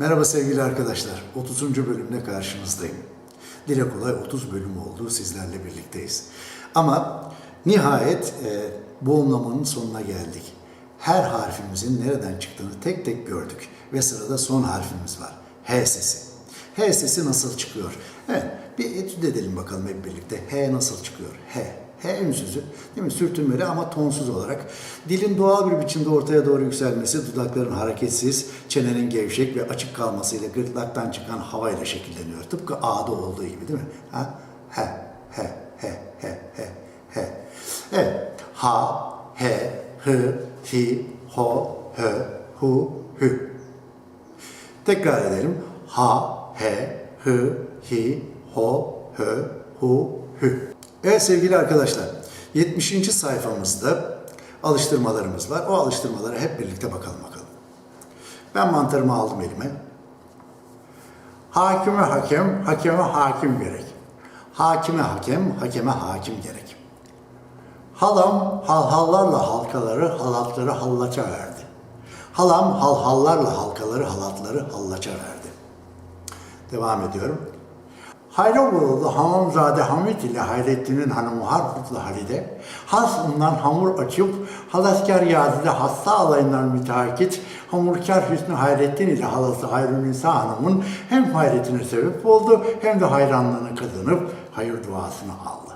Merhaba sevgili arkadaşlar. 30. bölümde karşınızdayım. Dile kolay 30 bölüm oldu. Sizlerle birlikteyiz. Ama nihayet e, boğumlamanın sonuna geldik. Her harfimizin nereden çıktığını tek tek gördük. Ve sırada son harfimiz var. H sesi. H sesi nasıl çıkıyor? Evet, bir etüt edelim bakalım hep birlikte. H nasıl çıkıyor? H. H ünsüzü, değil mi? Sürtünmeli ama tonsuz olarak. Dilin doğal bir biçimde ortaya doğru yükselmesi, dudakların hareketsiz, çenenin gevşek ve açık kalmasıyla gırtlaktan çıkan havayla şekilleniyor. Tıpkı A'da olduğu gibi değil mi? Ha? H, H, H, H, H, H. Evet. Ha, H, H, Hi, Ho, H, Hu, Hü. Tekrar edelim. Ha, he, hı, hi, ho, hö, hu, hü. Evet sevgili arkadaşlar, 70. sayfamızda alıştırmalarımız var. O alıştırmalara hep birlikte bakalım bakalım. Ben mantarımı aldım elime. Hakime hakem, hakeme hakim gerek. Hakime hakem, hakeme hakim gerek. Halam halhallarla halkaları, halatları hallaça verdi. Halam halhallarla halkaları, halatları hallaça verdi. Devam ediyorum. Hayroğlu Hamamzade Hamit ile Hayrettin'in hanımı Harputlu Halide, has undan hamur açıp, halaskar Yazide hassa alayından müteakit, hamurkar Hüsnü Hayrettin ile halası Hayrunisa Hanım'ın hem hayretine sebep oldu hem de hayranlığını kazanıp hayır duasını aldı.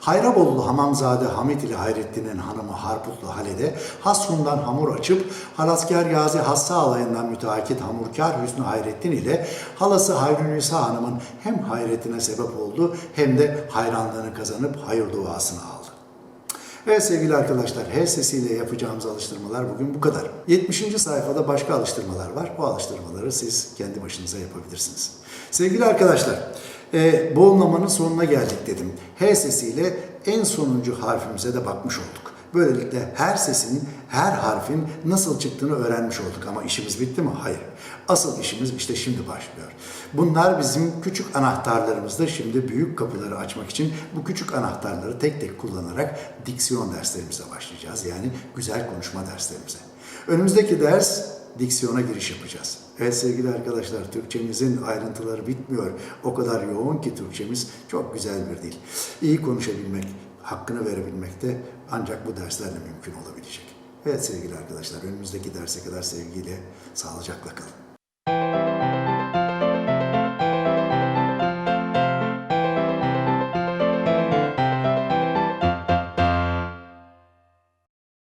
Hayrabollu Hamamzade Hamit ile Hayrettin'in hanımı Harputlu Halide Hasun'dan hamur açıp Halasker Yazi Hassa alayından müteakit hamurkar Hüsnü Hayrettin ile halası Hayrünisa Hanım'ın hem hayretine sebep oldu hem de hayranlığını kazanıp hayır duasını aldı. Evet sevgili arkadaşlar, H sesiyle yapacağımız alıştırmalar bugün bu kadar. 70. sayfada başka alıştırmalar var. Bu alıştırmaları siz kendi başınıza yapabilirsiniz. Sevgili arkadaşlar, e, boğumlamanın sonuna geldik dedim. H sesiyle en sonuncu harfimize de bakmış olduk. Böylelikle her sesin, her harfin nasıl çıktığını öğrenmiş olduk. Ama işimiz bitti mi? Hayır. Asıl işimiz işte şimdi başlıyor. Bunlar bizim küçük anahtarlarımızda şimdi büyük kapıları açmak için bu küçük anahtarları tek tek kullanarak diksiyon derslerimize başlayacağız. Yani güzel konuşma derslerimize. Önümüzdeki ders diksiyona giriş yapacağız. Evet sevgili arkadaşlar Türkçemizin ayrıntıları bitmiyor. O kadar yoğun ki Türkçemiz çok güzel bir dil. İyi konuşabilmek, hakkını verebilmek de ancak bu derslerle mümkün olabilecek. Evet sevgili arkadaşlar önümüzdeki derse kadar sevgiyle, sağlıcakla kalın.